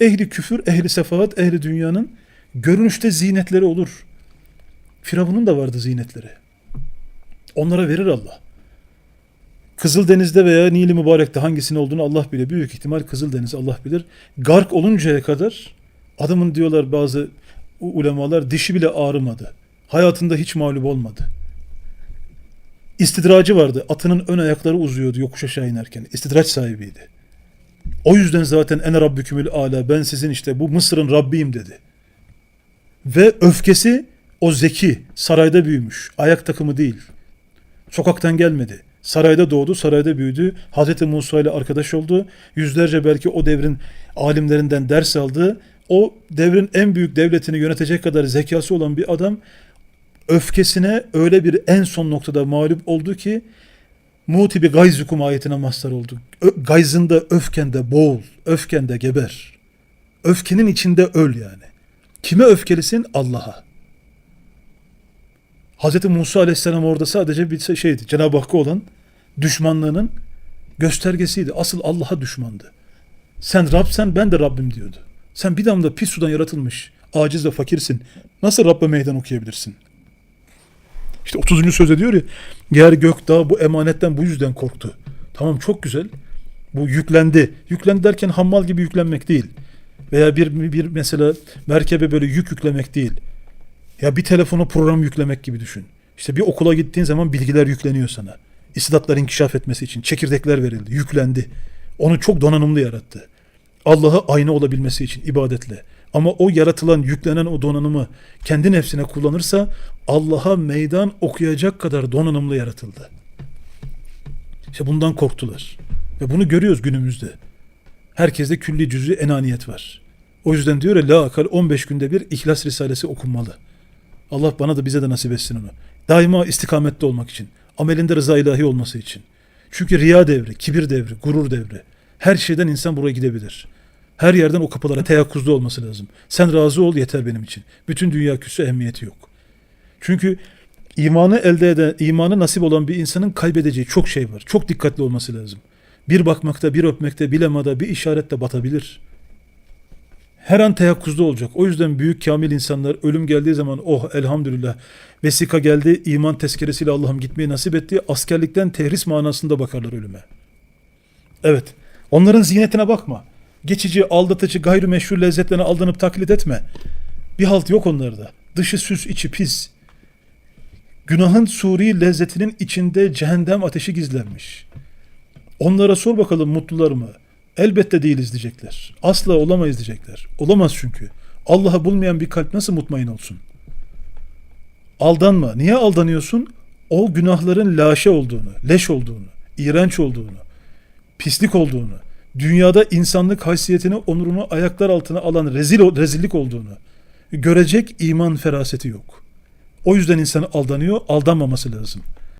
ehli küfür, ehli sefahat, ehli dünyanın görünüşte zinetleri olur. Firavun'un da vardı zinetleri. Onlara verir Allah. Kızıldeniz'de veya Nil-i Mübarek'te hangisinin olduğunu Allah bilir. Büyük ihtimal Kızıldeniz Allah bilir. Gark oluncaya kadar adamın diyorlar bazı ulemalar dişi bile ağrımadı. Hayatında hiç mağlup olmadı. İstidracı vardı. Atının ön ayakları uzuyordu yokuş aşağı inerken. İstidraç sahibiydi. O yüzden zaten ene rabbükümül ala ben sizin işte bu Mısır'ın Rabbiyim dedi. Ve öfkesi o zeki sarayda büyümüş. Ayak takımı değil. Sokaktan gelmedi. Sarayda doğdu, sarayda büyüdü. Hazreti Musa ile arkadaş oldu. Yüzlerce belki o devrin alimlerinden ders aldı. O devrin en büyük devletini yönetecek kadar zekası olan bir adam öfkesine öyle bir en son noktada mağlup oldu ki Muti bir gayzukum ayetine mazhar oldu. Ö- gayzında öfkende boğul, öfkende geber. Öfkenin içinde öl yani. Kime öfkelisin? Allah'a. Hz. Musa aleyhisselam orada sadece bir şeydi. Cenab-ı Hakk'a olan düşmanlığının göstergesiydi. Asıl Allah'a düşmandı. Sen Rabsen ben de Rabbim diyordu. Sen bir damla pis sudan yaratılmış. Aciz ve fakirsin. Nasıl Rabbe meydan okuyabilirsin? İşte 30. sözde diyor ya yer gök dağ bu emanetten bu yüzden korktu. Tamam çok güzel. Bu yüklendi. Yüklendi derken hammal gibi yüklenmek değil. Veya bir, bir mesela merkebe böyle yük yüklemek değil. Ya bir telefona program yüklemek gibi düşün. İşte bir okula gittiğin zaman bilgiler yükleniyor sana. İstidatlar inkişaf etmesi için çekirdekler verildi, yüklendi. Onu çok donanımlı yarattı. Allah'a aynı olabilmesi için ibadetle. Ama o yaratılan, yüklenen o donanımı kendi nefsine kullanırsa Allah'a meydan okuyacak kadar donanımlı yaratıldı. İşte bundan korktular. Ve bunu görüyoruz günümüzde. Herkeste külli cüzü enaniyet var. O yüzden diyor ya la akal 15 günde bir İhlas Risalesi okunmalı. Allah bana da bize de nasip etsin onu. Daima istikamette olmak için. Amelinde rıza ilahi olması için. Çünkü riya devri, kibir devri, gurur devri. Her şeyden insan buraya gidebilir. Her yerden o kapılara teyakkuzda olması lazım. Sen razı ol yeter benim için. Bütün dünya küsü ehemmiyeti yok. Çünkü imanı elde eden, imanı nasip olan bir insanın kaybedeceği çok şey var. Çok dikkatli olması lazım. Bir bakmakta, bir öpmekte, bir lemada, bir işarette batabilir. Her an teyakkuzda olacak. O yüzden büyük kamil insanlar ölüm geldiği zaman oh elhamdülillah vesika geldi iman tezkeresiyle Allah'ım gitmeyi nasip etti. Askerlikten tehris manasında bakarlar ölüme. Evet. Onların ziynetine bakma. Geçici, aldatıcı, gayrimeşru lezzetlerine aldanıp taklit etme. Bir halt yok onlarda. Dışı süs, içi pis. Günahın suri lezzetinin içinde cehennem ateşi gizlenmiş. Onlara sor bakalım mutlular mı? Elbette değiliz diyecekler. Asla olamayız diyecekler. Olamaz çünkü. Allah'ı bulmayan bir kalp nasıl mutmain olsun? Aldanma. Niye aldanıyorsun? O günahların laşe olduğunu, leş olduğunu, iğrenç olduğunu, pislik olduğunu, dünyada insanlık haysiyetini, onurunu ayaklar altına alan rezil rezillik olduğunu görecek iman feraseti yok. O yüzden insan aldanıyor, aldanmaması lazım.